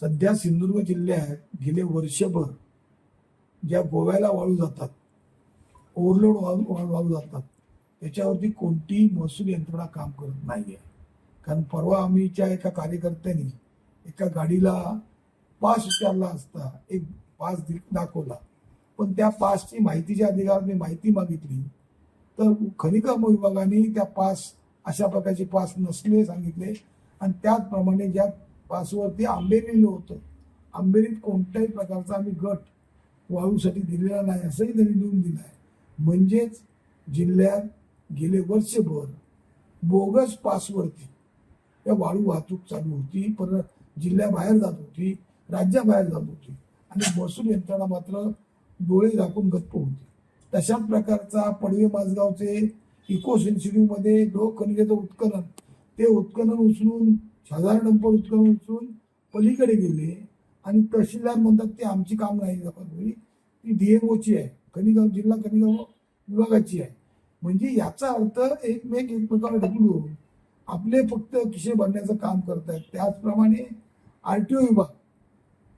सध्या सिंधुदुर्ग जिल्ह्यात गेले वर्षभर ज्या गोव्याला वाळू जातात ओव्हरलोड वाळू वाळू वाळू जातात त्याच्यावरती कोणतीही महसूल यंत्रणा काम करत नाही आहे कारण परवा आम्हीच्या एका कार्यकर्त्यांनी एका गाडीला पास विचारला असता एक पास दाखवला. पण त्या पासची माहितीच्या अधिकाराने माहिती मागितली तर खनिकर्म विभागाने त्या पास अशा प्रकारचे पास नसले सांगितले. आणि त्याचप्रमाणे ज्या पासवरती आंबेरी लिहिलं होतं आंबेरीत कोणत्याही प्रकारचा आम्ही गट वाळूसाठी दिलेला नाही असंही त्यांनी लिहून दिलं आहे. म्हणजेच जिल्ह्यात गेले वर्षभर बोगस पासवरती या वाळू वाहतूक चालू होती परत जिल्ह्याबाहेर जात होती राज्याबाहेर जात होती. आणि महसूल यंत्रणा मात्र डोळे झाकून गप्प होती. तशाच प्रकारचा पडवे माझगावचे इको मध्ये लोक खनिजाचं उत्खनन ते उत्खनन उचलून साधारण डंपर उत्खनन उचलून पलीकडे गेले आणि तहसीलदार म्हणतात ते आमची काम नाही होई ती डीएमओची आहे. खनिगाव जिल्हा खनिगाव विभागाची आहे. म्हणजे याचा अर्थ एकमेक एकमेकाला ढकलून आपले फक्त किशे भरण्याचं काम करत आहेत त्याचप्रमाणे आर टी ओ विभाग.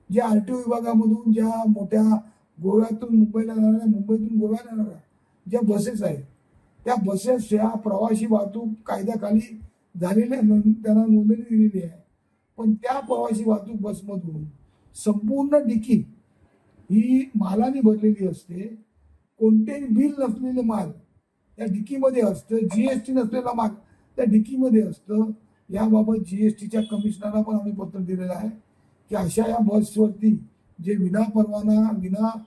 ज्या आर टी ओ विभागामधून ज्या मोठ्या गोव्यातून मुंबईला जाणाऱ्या मुंबईतून गोव्याला जाणाऱ्या ज्या बसेस आहेत त्या बसेस ह्या प्रवासी वाहतूक कायद्याखाली झालेल्या नोंद- त्यांना नोंदणी दिलेली आहे. पण त्या प्रवासी वाहतूक बसमधून संपूर्ण डिकी ही मालाने भरलेली असते. कोणतेही बिल नसलेले माल त्या डिकीमध्ये असतं. जी एस टी नसलेला माल त्या डिकीमध्ये असतं. याबाबत जी एस टीच्या कमिशनरला पण आम्ही पत्र दिलेलं आहे की अशा या बसवरती जे विना परवाना विना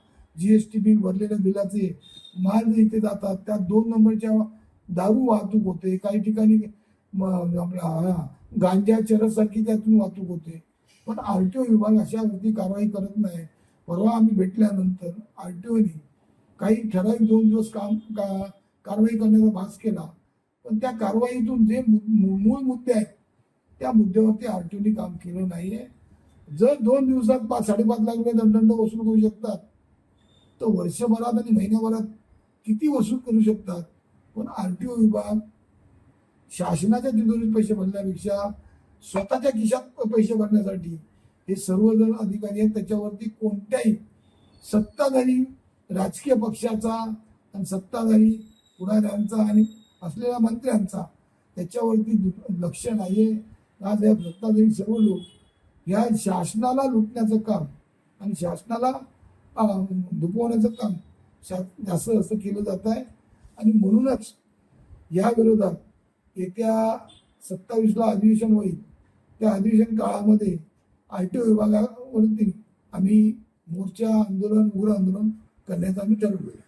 टी बिल भरलेल्या बिलाचे माल जे इथे जातात. त्या दोन नंबरच्या दारू वाहतूक होते. काही ठिकाणी मग आपला गांजा चरसारखी त्यातून वाहतूक होते. पण आर टी ओ विभाग अशावरती कारवाई करत नाही. परवा आम्ही भेटल्यानंतर आर टी ओने काही ठराविक दोन दिवस काम का कारवाई करण्याचा भास केला. पण त्या कारवाईतून जे मु- मूळ मुद्दे आहेत त्या मुद्द्यावरती आर टी ओने काम केलं नाही आहे जर दोन दिवसात पाच साडेपाच लाख रुपये दंड वसूल करू शकतात तर वर्षभरात आणि महिन्याभरात किती वसूल करू शकतात? पण आर टी ओ विभाग शासनाच्या तिजोरीत पैसे भरण्यापेक्षा स्वतःच्या खिशात पैसे भरण्यासाठी हे सर्वजण अधिकारी आहेत त्याच्यावरती कोणत्याही सत्ताधारी राजकीय पक्षाचा आणि सत्ताधारी पुढाऱ्यांचा आणि असलेल्या मंत्र्यांचा त्याच्यावरती दु- लक्ष आहे आज या सत्ताधारी सर्व लोक या शासनाला लुटण्याचं काम आणि शासनाला दुपवण्याचं काम शा जास्त जास्त केलं जात आहे. आणि म्हणूनच या विरोधात येत्या सत्तावीसला अधिवेशन होईल. त्या अधिवेशन काळामध्ये आय टी विभागावरती आम्ही मोर्चा आंदोलन उग्र आंदोलन करण्याचं आम्ही ठरवलं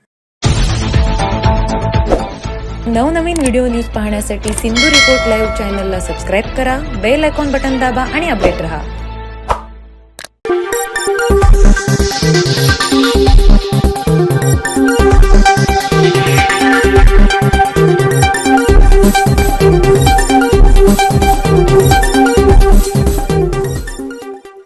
नवनवीन व्हिडिओ न्यूज पाहण्यासाठी सिंधू रिपोर्ट लाईव्ह चॅनलला सबस्क्राईब करा बेल आयकॉन बटन दाबा आणि अपडेट रहा.